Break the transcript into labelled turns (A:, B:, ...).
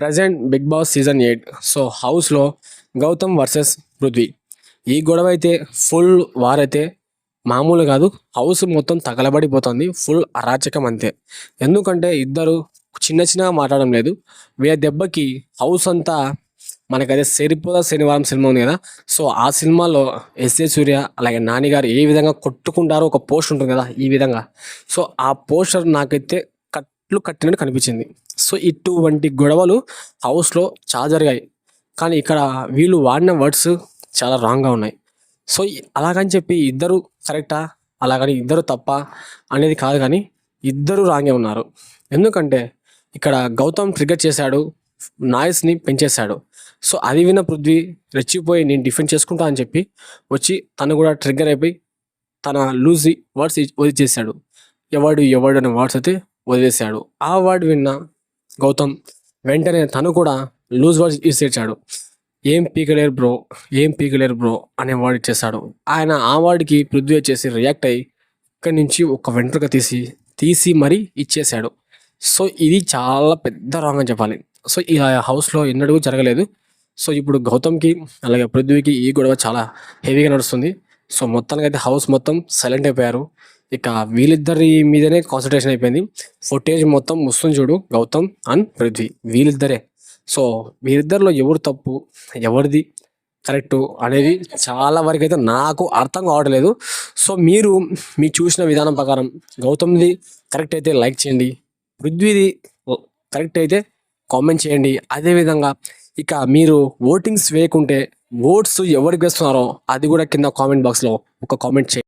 A: Present big boss season eight so హౌస్లో Gautam versus Prithvi ఈ గొడవ అయితే ఫుల్ వార్ అయితే మామూలు కాదు. హౌస్ మొత్తం తగలబడిపోతుంది. ఫుల్ అరాచకం అంతే. ఎందుకంటే ఇద్దరు చిన్న చిన్నగా మాట్లాడడం లేదు. వీళ్ళ దెబ్బకి హౌస్ అంతా మనకైతే సరిపోదా శనివారం సినిమా ఉంది కదా. సో ఆ సినిమాలో ఎస్ఏ సూర్య అలాగే నాని గారు ఏ విధంగా కొట్టుకుంటారో ఒక పోస్ట్ ఉంటుంది కదా ఈ విధంగా. సో ఆ పోస్టర్ నాకైతే ఇట్లు కట్టినట్టు కనిపించింది. సో ఇటువంటి గొడవలు హౌస్లో చాలా జరిగాయి. కానీ ఇక్కడ వీళ్ళు వాడిన వర్డ్స్ చాలా రాంగ్గా ఉన్నాయి. సో అలాగని చెప్పి ఇద్దరు కరెక్టా? అలాగని ఇద్దరు తప్ప? అనేది కాదు కానీ ఇద్దరు రాంగే ఉన్నారు. ఎందుకంటే ఇక్కడ గౌతమ్ ట్రిగర్ చేశాడు నాయిస్ని పెంచేశాడు. సో అది విన్న పృథ్వీ రెచ్చిపోయి నేను డిఫెండ్ చేసుకుంటా అని చెప్పి వచ్చి తను కూడా ట్రిగ్గర్ అయిపోయి తన లూజ్ వర్డ్స్ వదిలేసాడు ఎవడు ఎవడు అనే వర్డ్స్ అయితే వదిలేశాడు. ఆ వర్డ్ విన్న గౌతమ్ వెంటనే తను కూడా లూజ్ వర్డ్స్ ఇచ్చేసాడు ఏం పీకలేరు బ్రో ఏం పీకలేరు బ్రో అనే వర్డ్ ఇచ్చేసాడు ఆయన ఆ వర్డ్కి పృథ్వీ వచ్చేసి రియాక్ట్ అయ్యి ఇక్కడి నుంచి ఒక వెంట్రుక తీసి తీసి మరీ ఇచ్చేసాడు సో ఇది చాలా పెద్ద రాంగ్ అని చెప్పాలి. సో ఇలా హౌస్లో ఎన్నడూ జరగలేదు. సో ఇప్పుడు గౌతమ్కి అలాగే పృథ్వీకి ఈ గొడవ చాలా హెవీగా నడుస్తుంది. సో మొత్తానికి అయితే హౌస్ మొత్తం సైలెంట్ అయిపోయారు. ఇక వీళ్ళిద్దరి మీదనే కాన్సన్ట్రేషన్ అయిపోయింది. ఫుటేజ్ మొత్తం వస్తుంది చూడు గౌతమ్ అండ్ పృథ్వీ. వీళ్ళిద్దరే. సో వీరిద్దరిలో ఎవరు తప్పు ఎవరిది కరెక్ట్ అనేది చాలా వరకు అయితే నాకు అర్థం కావట్లేదు. సో మీరు మీ చూసిన విధానం ప్రకారం గౌతమ్ది కరెక్ట్ అయితే లైక్ చేయండి. పృథ్వీది కరెక్ట్ అయితే కామెంట్ చేయండి. అదేవిధంగా ఇక మీరు ఓటింగ్స్ వేయకుంటే ఓట్స్ ఎవరికి వేస్తున్నారో అది కూడా కింద కామెంట్ బాక్స్లో ఒక కామెంట్ చేయండి.